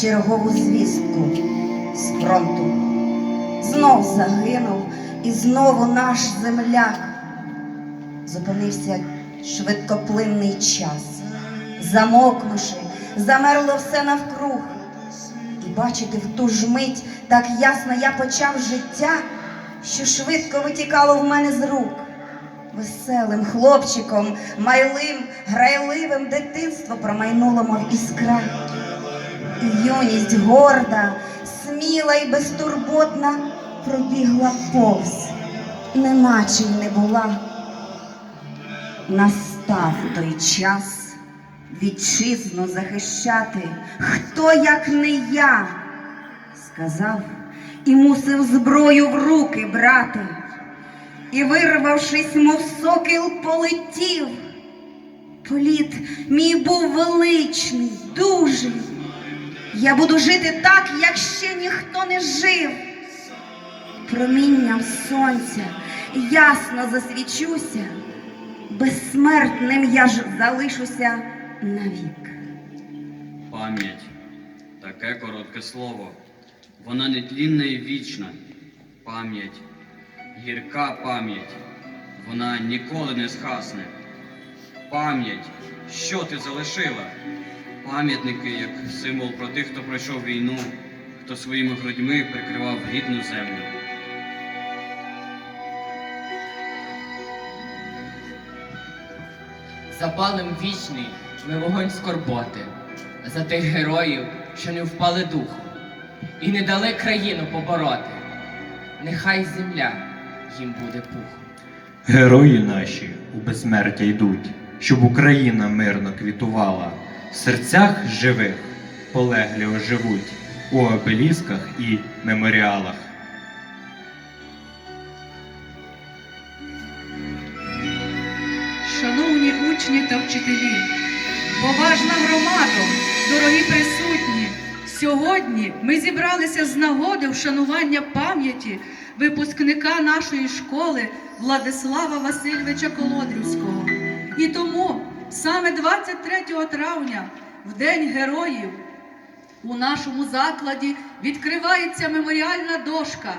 чергову звістку з фронту. Знов загинув і знову наш земляк. Зупинився швидкоплинний час, замокнувши, замерло все навкруг. І бачити в ту ж мить так ясно я почав життя, що швидко витікало в мене з рук. Веселим хлопчиком, майлим, грайливим дитинство промайнуло, мов іскра. Юність горда, сміла і безтурботна пробігла повз, неначе й не була. Настав той час вітчизну захищати, хто як не я, сказав і мусив зброю в руки брати, і, вирвавшись, мов сокіл, полетів. Політ мій був величний, дужий. Я буду жити так, як ще ніхто не жив. Промінням сонця ясно засвічуся, безсмертним я ж залишуся навік. Пам'ять таке коротке слово. Вона нетлінна і вічна. Пам'ять, гірка пам'ять, вона ніколи не згасне. Пам'ять, що ти залишила? Пам'ятники як символ про тих, хто пройшов війну, хто своїми грудьми прикривав рідну землю. Запалим вічний ми вогонь скорботи за тих героїв, що не впали духом і не дали країну побороти. Нехай земля їм буде пухом. Герої наші у безсмертя йдуть, щоб Україна мирно квітувала. В серцях живих полеглі оживуть у обелісках і меморіалах. Шановні учні та вчителі, поважна громадо, дорогі присутні, сьогодні ми зібралися з нагоди вшанування пам'яті випускника нашої школи Владислава Васильовича Колодрівського. І тому саме 23 травня, в День Героїв, у нашому закладі відкривається меморіальна дошка,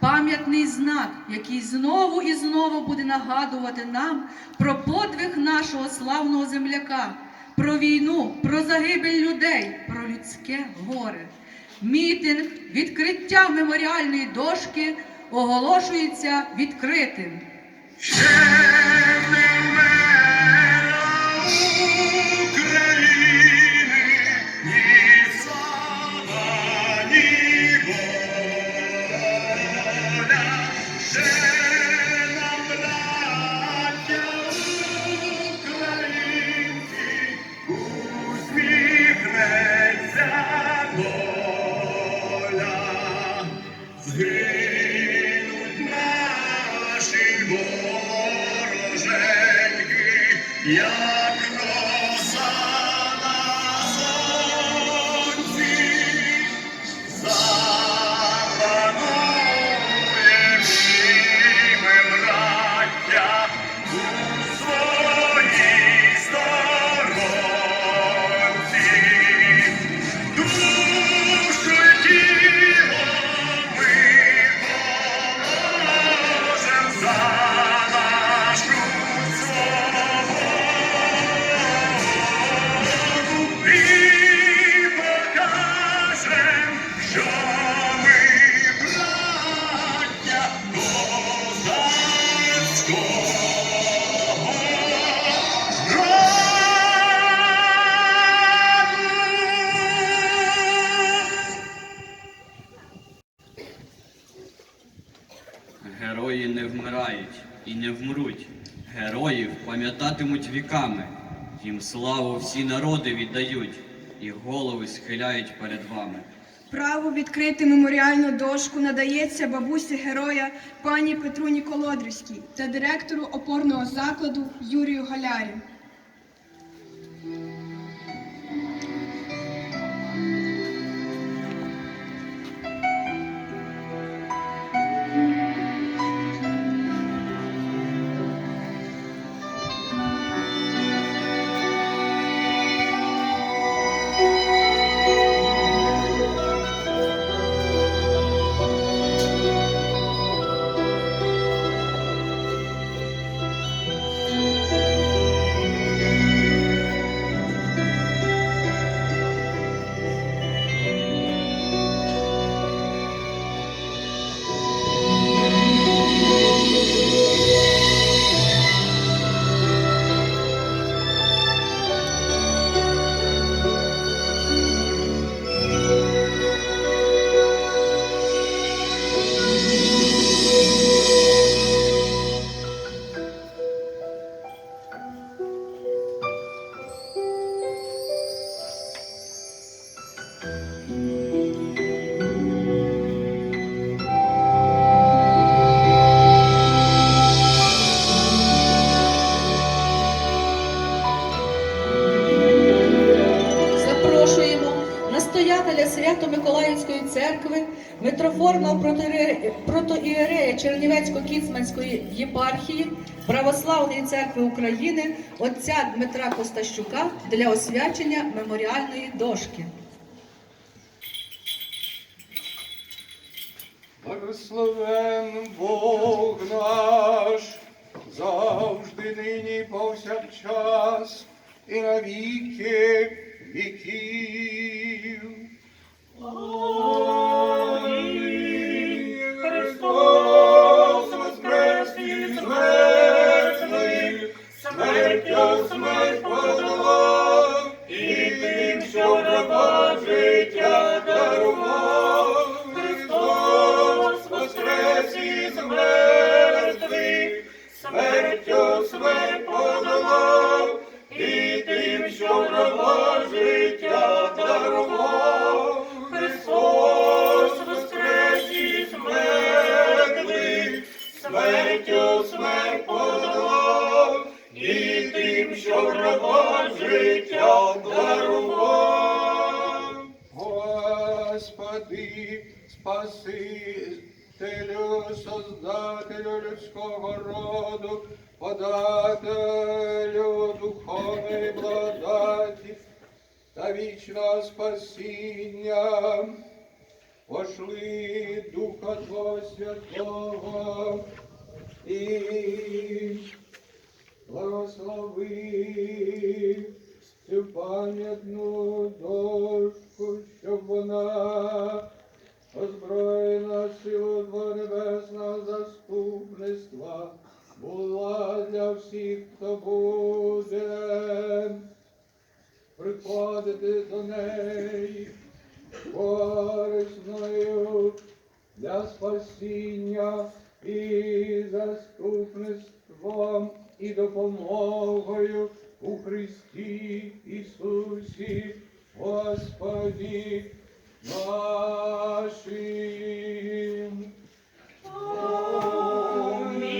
пам'ятний знак, який знову і знову буде нагадувати нам про подвиг нашого славного земляка, про війну, про загибель людей, про людське горе. Мітинг відкриття меморіальної дошки оголошується відкритим. І не вмруть. Героїв пам'ятатимуть віками. Їм славу всі народи віддають і голови схиляють перед вами. Право відкрити меморіальну дошку надається бабусі героя пані Петру Ніколодрівській та директору опорного закладу Юрію Галярі. Православної церкви України отця Дмитра Костащука для освячення меморіальної дошки. Благословен Бог наш, завжди нині повсякчас, і на віки віків. Смерть подолав, і тим, що раба життя дарував. Христос воскрес із мертвих, смертю смерть подолав, і тим, що раба життя дарував. Христос воскрес із мертвих, смертю смерть подолав, тим, що раба життя дарував. Господи, Спасителю, Создателю людського роду, подателю духовної благодаті та вічного спасіння, пошли Духа Твого Святого і благослови цю пам'ятну дошку, щоб вона озброєна силу Твого небесного заступництва була для всіх, хто буде приходити до неї корисною для спасіння і заступництвом і допомогою у Христі Ісусі, Господі нашим. Амінь.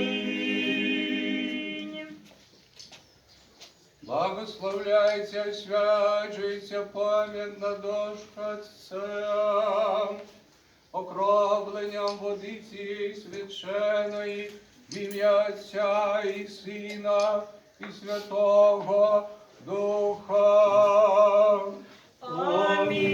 Благословляється, пам'ятна дошка Отця, окропленням водиці свяченої, в ім'я Отця і Сина, і Святого Духа. Амінь.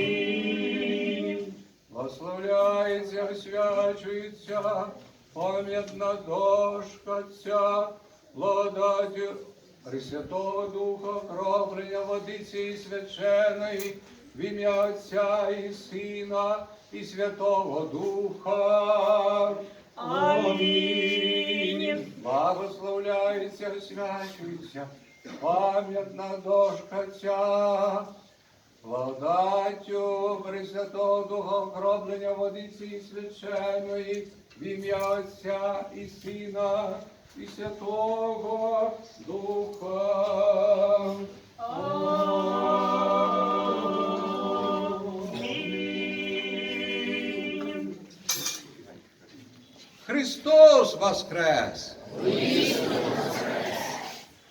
Благословляється, освячується пам'ятна дошка ця, благодаттю Пресвятого Духа, окроплення водиці і свяченої, в ім'я Отця і Сина, і Святого Духа. Амінь. Благословляється, освячується пам'ятна дошка ця, Благодаттю Пресвятого Духа окроплення водиці і священої, в ім'я Отця і Сина, і Святого Духа. Амінь. Христос воскрес!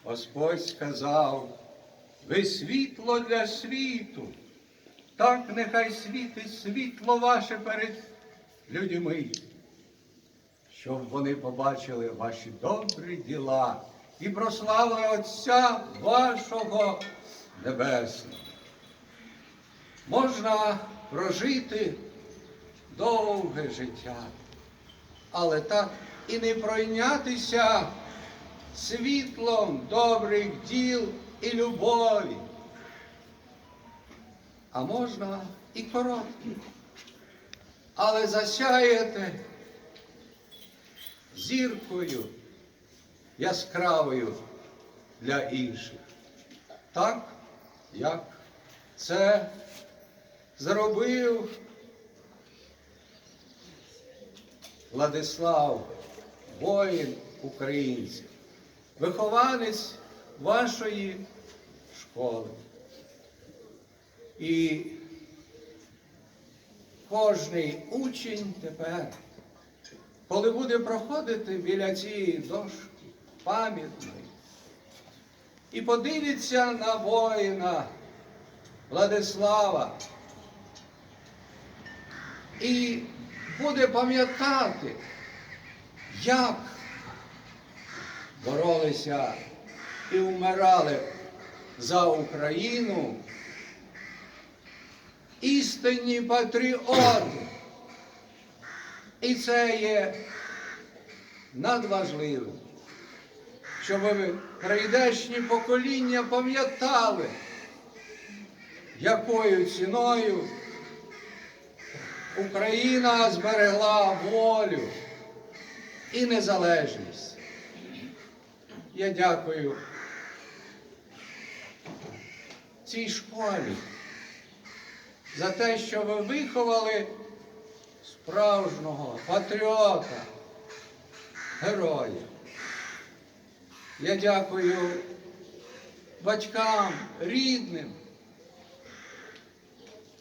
Господь сказав, ви світло для світу. Так нехай світить світло ваше перед людьми, щоб вони побачили ваші добрі діла і прославили Отця вашого Небесного. Можна прожити довге життя, але так і не пройнятися світлом добрих діл і любові. А можна і короткі, але засяєте зіркою яскравою для інших. Так, як це зробив Владислав, воїн український вихованець вашої школи. І кожний учень тепер, коли буде проходити біля цієї дошки пам'ятної, і подивиться на воїна Владислава, і буде пам'ятати, як боролися і вмирали за Україну істинні патріоти. І це є надважливим, щоб прийдешні покоління пам'ятали, якою ціною Україна зберегла волю і незалежність. Я дякую цій школі за те, що ви виховали справжнього патріота, героя. Я дякую батькам, рідним.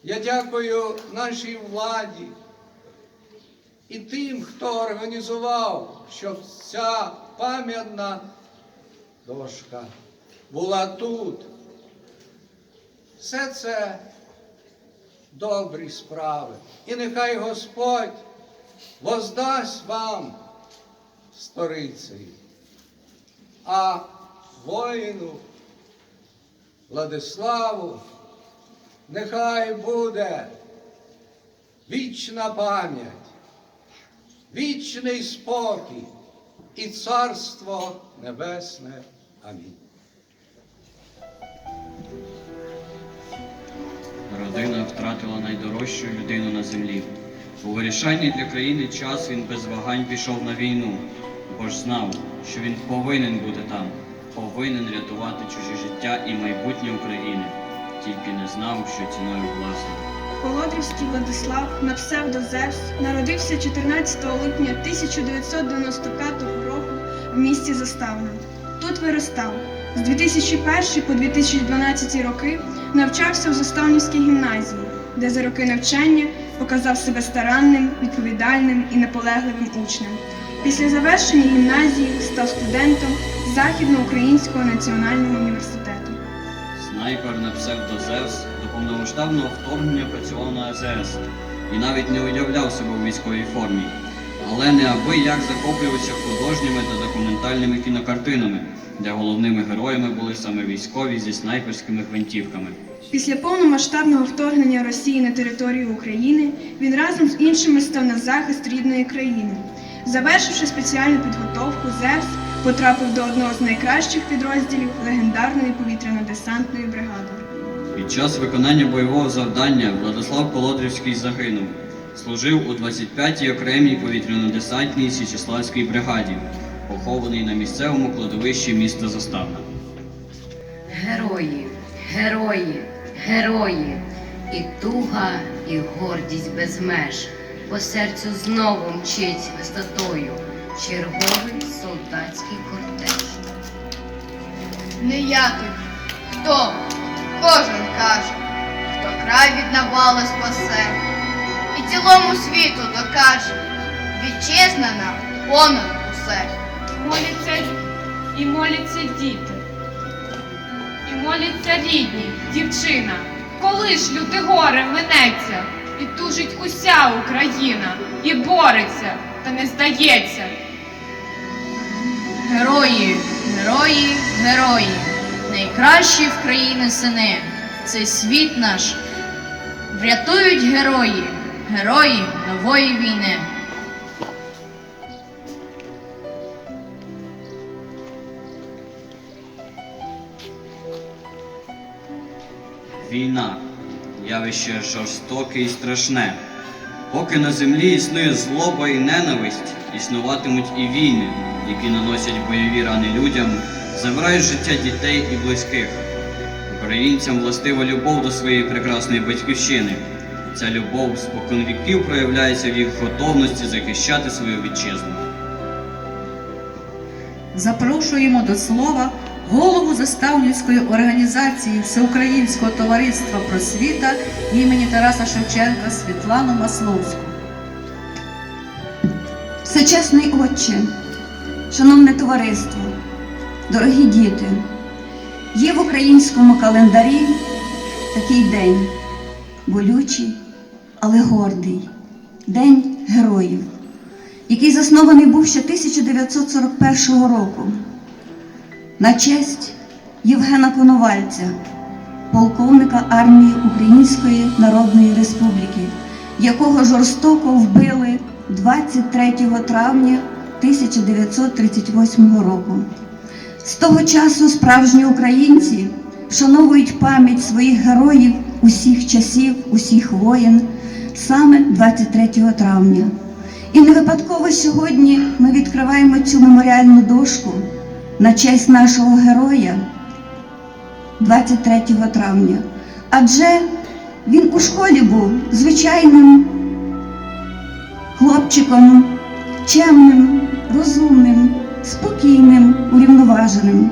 Я дякую нашій владі і тим, хто організував, щоб ця пам'ятна дошка була тут. Все це добрі справи. І нехай Господь воздасть вам сторицею, а воїну Владиславу нехай буде вічна пам'ять, вічний спокій і царство небесне. Амінь. Родина втратила найдорожчу людину на землі. У вирішальний для країни час він без вагань пішов на війну, бо ж знав, що він повинен бути там, повинен рятувати чужі життя і майбутнє України, тільки не знав, що ціною власного. Колодрівський Владислав на псевдо Зевс народився 14 липня 1995 року в місті Заставна. Тут виростав. З 2001 по 2012 роки навчався в Заставнівській гімназії, де за роки навчання показав себе старанним, відповідальним і наполегливим учнем. Після завершення гімназії став студентом Західноукраїнського національного університету. Снайпер на псевдо до повномасштабного вторгнення працював на АЗС і навіть не уявляв себе у військовій формі, але неабияк захоплювався художніми та документальними кінокартинами, де головними героями були саме військові зі снайперськими гвинтівками. Після повномасштабного вторгнення Росії на територію України він разом з іншими став на захист рідної країни. Завершивши спеціальну підготовку, Зевс потрапив до одного з найкращих підрозділів легендарної повітряно-десантної бригади. Під час виконання бойового завдання Владислав Колодрівський загинув. Служив у 25-й окремій повітряно-десантній Січеславській бригаді, похований на місцевому кладовищі міста Заставна. Герої, герої, герої, і туга, і гордість без меж, по серцю знову мчить висотою черговий солдатський кортеж. Ніяких. Хто? Кожен каже, хто край від навали спасе, і цілому світу докаже, вітчизна нам понад усе. Моляться і моляться діти, і моляться рідні, дівчина. Коли ж люте горе минеться, і тужить уся Україна, і бореться, та не здається. Герої, герої, герої, найкращі в країни сини, цей світ наш врятують герої, герої нової війни. Війна явище жорстоке і страшне. Поки на землі існує злоба і ненависть, існуватимуть і війни, які наносять бойові рани людям, забирають життя дітей і близьких. Українцям властива любов до своєї прекрасної батьківщини. Ця любов спокон віків проявляється в їх готовності захищати свою вітчизну. Запрошуємо до слова голову Заставнівської організації Всеукраїнського товариства просвіта імені Тараса Шевченка Світлану Масловську. Всечесний Отче, шановне товариство, дорогі діти, є в українському календарі такий день, болючий, але гордий, День героїв, який заснований був ще 1941 року на честь Євгена Коновальця, полковника армії Української Народної Республіки, якого жорстоко вбили 23 травня 1938 року. З того часу справжні українці вшановують пам'ять своїх героїв усіх часів, усіх воєн саме 23 травня. І не випадково сьогодні ми відкриваємо цю меморіальну дошку на честь нашого героя 23 травня. Адже він у школі був звичайним хлопчиком, чемним, розумним, спокійним, урівноваженим.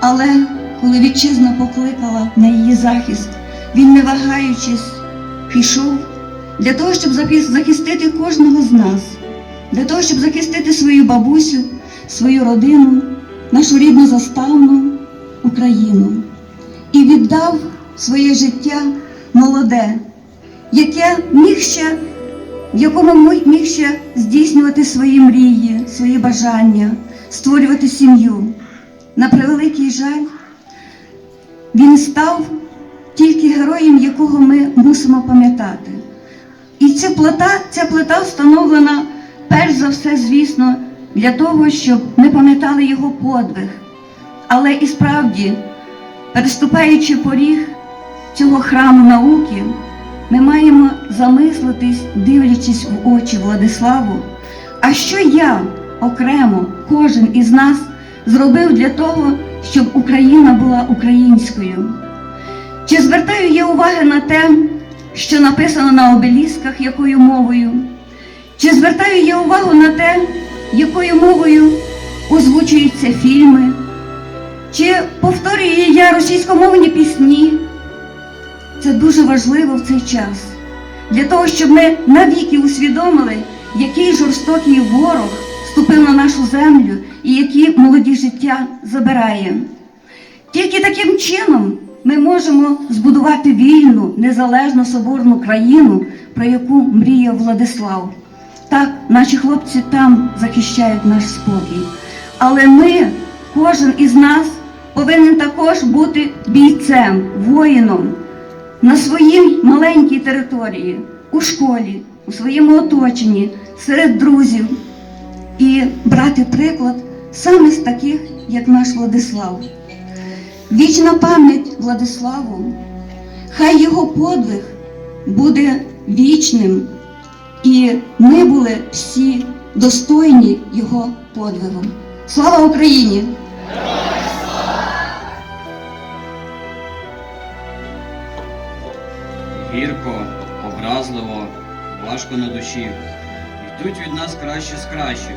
Але коли вітчизна покликала на її захист, він, не вагаючись, пішов для того, щоб захистити кожного з нас, для того, щоб захистити свою бабусю, свою родину, нашу рідну заставну Україну. І віддав своє життя молоде, яке міг ще в якому мі- міг ще здійснювати свої мрії, свої бажання, створювати сім'ю. На превеликий жаль, він став тільки героєм, якого ми мусимо пам'ятати. І ця плита, ця плита встановлена перш за все, звісно, для того, щоб ми пам'ятали його подвиг. Але і справді, переступаючи поріг цього храму науки, ми маємо замислитись, дивлячись в очі Владиславу, а що я окремо, кожен із нас зробив для того, щоб Україна була українською? Чи звертаю я уваги на те, що написано на обелісках, якою мовою? Чи звертаю я увагу на те, якою мовою озвучуються фільми? Чи повторюю я російськомовні пісні? Це дуже важливо в цей час. Для того, щоб ми навіки усвідомили, який жорстокий ворог вступив на нашу землю і які молоді життя забирає. Тільки таким чином ми можемо збудувати вільну, незалежну соборну країну, про яку мріяв Владислав. Так, наші хлопці там захищають наш спокій. Але ми, кожен із нас, повинен також бути бійцем, воїном на своїй маленькій території, у школі, у своєму оточенні, серед друзів і брати приклад саме з таких, як наш Владислав. Вічна пам'ять Владиславу, хай його подвиг буде вічним, і ми були всі достойні його подвигу. Слава Україні! Гірко, образливо, важко на душі. Йдуть від нас кращі з кращих,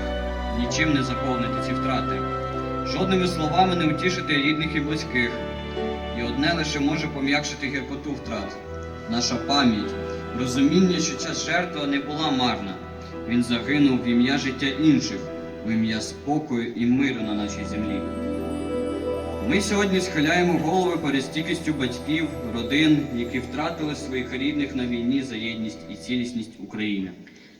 нічим не заповнити ці втрати. Жодними словами не утішити рідних і близьких. І одне лише може пом'якшити гіркоту втрат. Наша пам'ять, розуміння, що ця жертва не була марна. Він загинув в ім'я життя інших, в ім'я спокою і миру на нашій землі. Ми сьогодні схиляємо голови перед стійкістю батьків, родин, які втратили своїх рідних на війні за єдність і цілісність України.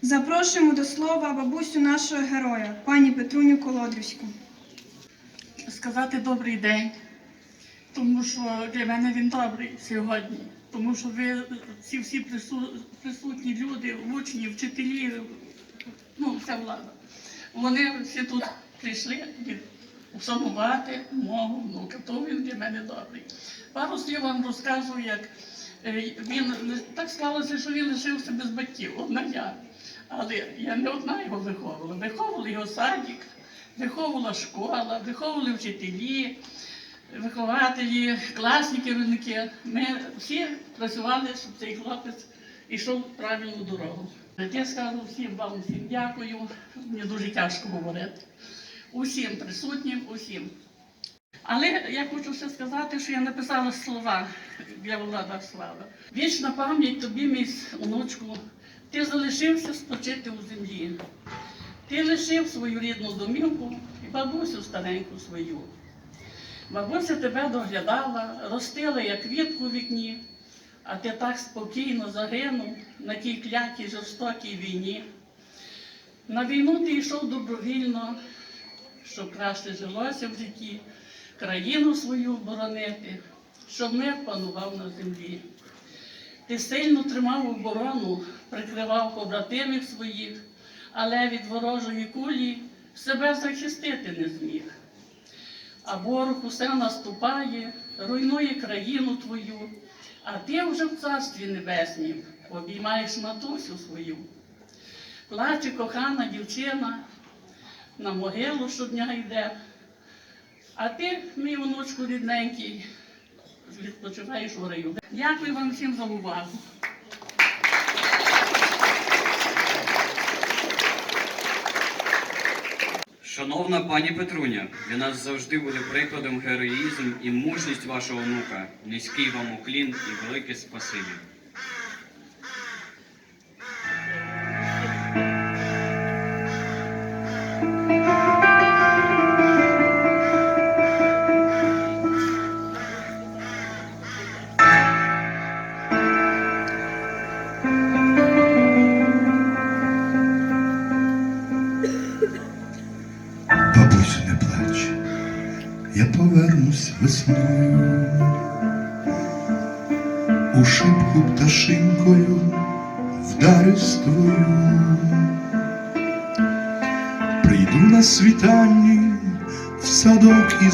Запрошуємо до слова бабусю нашого героя, пані Петруню Колодрівську. сказати добрий день, тому що для мене він добрий сьогодні. Тому що ви ці всі прису- присутні люди, учні, вчителі, ну, вся влада. Вони всі тут прийшли вшанувати мого внука. То він для мене добрий. Пару слів вам розкажу, як е, він ли- так склалося, що він лишився без батьків, одна я. Але я не одна його виховувала. Виховувала його садик, виховувала школа, виховували вчителі, вихователі, класні керівники. Ми всі працювали, щоб цей хлопець йшов правильну дорогу. Я скажу всім вам всім дякую. Мені дуже тяжко говорити. Усім присутнім, усім. Але я хочу ще сказати, що я написала слова для Влада Слава. Вічна пам'ять тобі, мій онучку, ти залишився спочити у землі. Ти лишив свою рідну домівку і бабусю стареньку свою. Бабуся тебе доглядала, ростила, як квітку в вікні, а ти так спокійно загинув на тій клятій жорстокій війні. На війну ти йшов добровільно, щоб краще жилося в житті, країну свою боронити, щоб мир панував на землі. Ти сильно тримав оборону, прикривав побратимів своїх, але від ворожої кулі себе захистити не зміг. А ворог усе наступає, руйнує країну твою, а ти вже в царстві небеснім обіймаєш матусю свою. Плаче кохана дівчина, на могилу щодня йде, а ти, мій онучку рідненький, відпочиваєш у раю. Дякую вам всім за увагу. Шановна пані Петруня, для нас завжди буде прикладом героїзм і мужність вашого онука. Низький вам уклін і велике спасибі.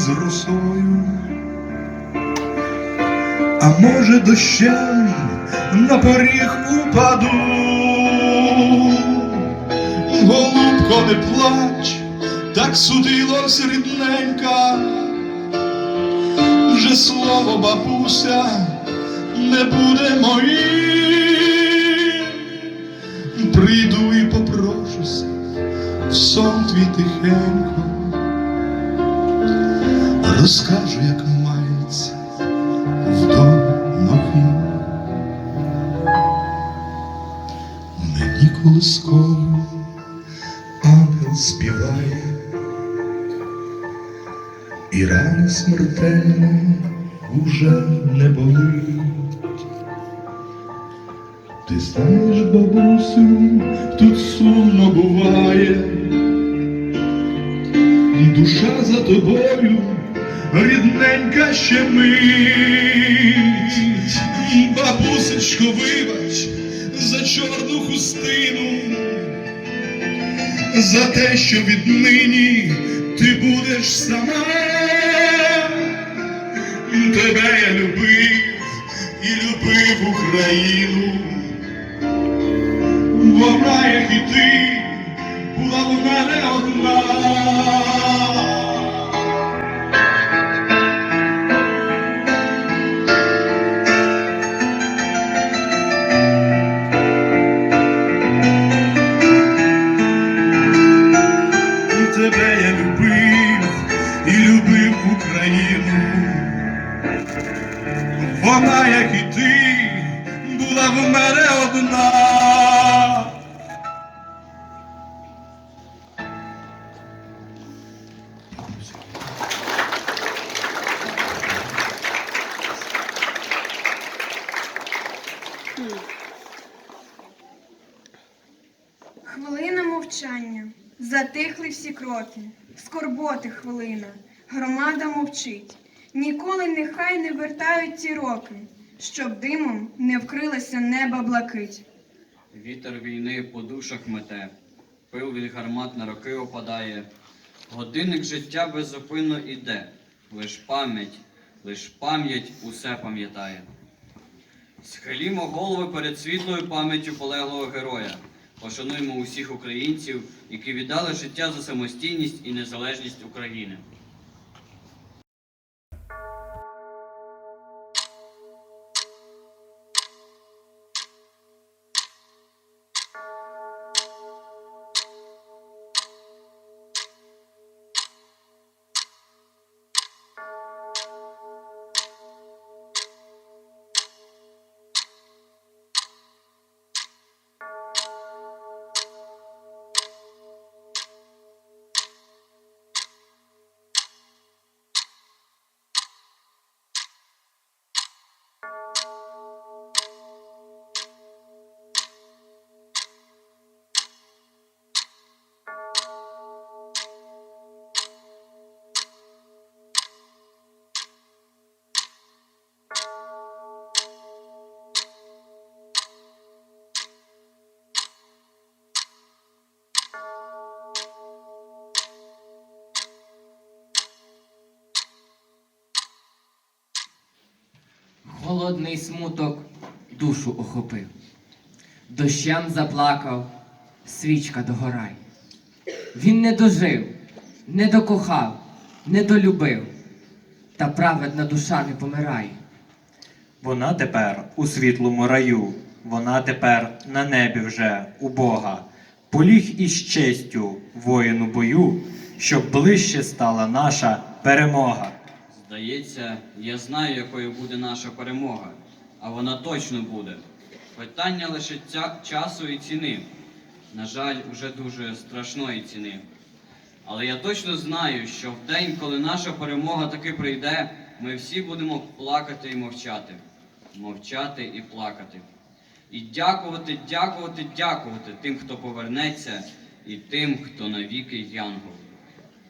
Із росою, а може дощем на поріг упаду. Голубко, не плач, так судилось рідненька, вже слово бабуся не буде моїм. Прийду і попрошуся в сон твій тихенько, розкажу, як мається вдома. Мені колисково ангел співає, і рани смертельно уже не болить. Ти знаєш, бабусю, тут сумно буває, душа за тобою рідненька щемить. Бабусечко, вибач за чорну хустину за те, що віднині ти будеш сама. Тебе я любив і любив Україну. Вона, як і ти, була в мене одна. Затихли. Скорботи хвилина. Громада мовчить. Ніколи нехай не вертають ті роки, щоб димом не вкрилося неба блакить. Вітер війни по душах мете, пил від гармат на роки опадає. Годинник життя беззупинно іде, лиш пам'ять, лиш пам'ять усе пам'ятає. Схилімо голови перед світлою пам'яттю полеглого героя. Пошануємо усіх українців, які віддали життя за самостійність і незалежність України. Холодний смуток душу охопив. Дощем заплакав, свічка догорай. Він не дожив, не докохав, не долюбив, та праведна душа не помирає. Вона тепер у світлому раю, вона тепер на небі вже у Бога. Поліг із честю воїн у бою, щоб ближче стала наша перемога. Здається, я знаю, якою буде наша перемога, а вона точно буде. Питання лише ця- часу і ціни. На жаль, уже дуже страшної ціни. Але я точно знаю, що в день, коли наша перемога таки прийде, ми всі будемо плакати і мовчати. Мовчати і плакати. І дякувати, дякувати, дякувати тим, хто повернеться, і тим, хто навіки янгол.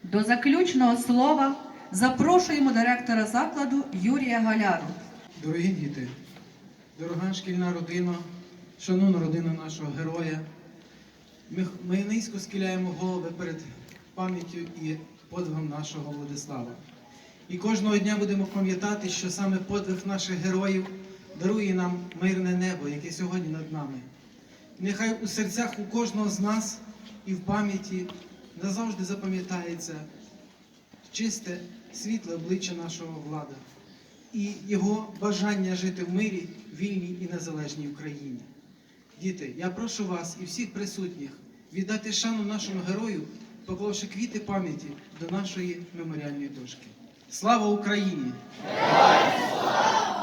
До заключного слова запрошуємо директора закладу Юрія Галяру. Дорогі діти, дорога шкільна родина, шановна родина нашого героя, ми, ми низько схиляємо голови перед пам'яттю і подвигом нашого Владислава. І кожного дня будемо пам'ятати, що саме подвиг наших героїв дарує нам мирне небо, яке сьогодні над нами. Нехай у серцях у кожного з нас і в пам'яті назавжди запам'ятається чисте, світле обличчя нашого влада і його бажання жити в мирі, вільній і незалежній Україні. Діти, я прошу вас і всіх присутніх віддати шану нашому герою, поклавши квіти пам'яті до нашої меморіальної дошки. Слава Україні! Героям слава!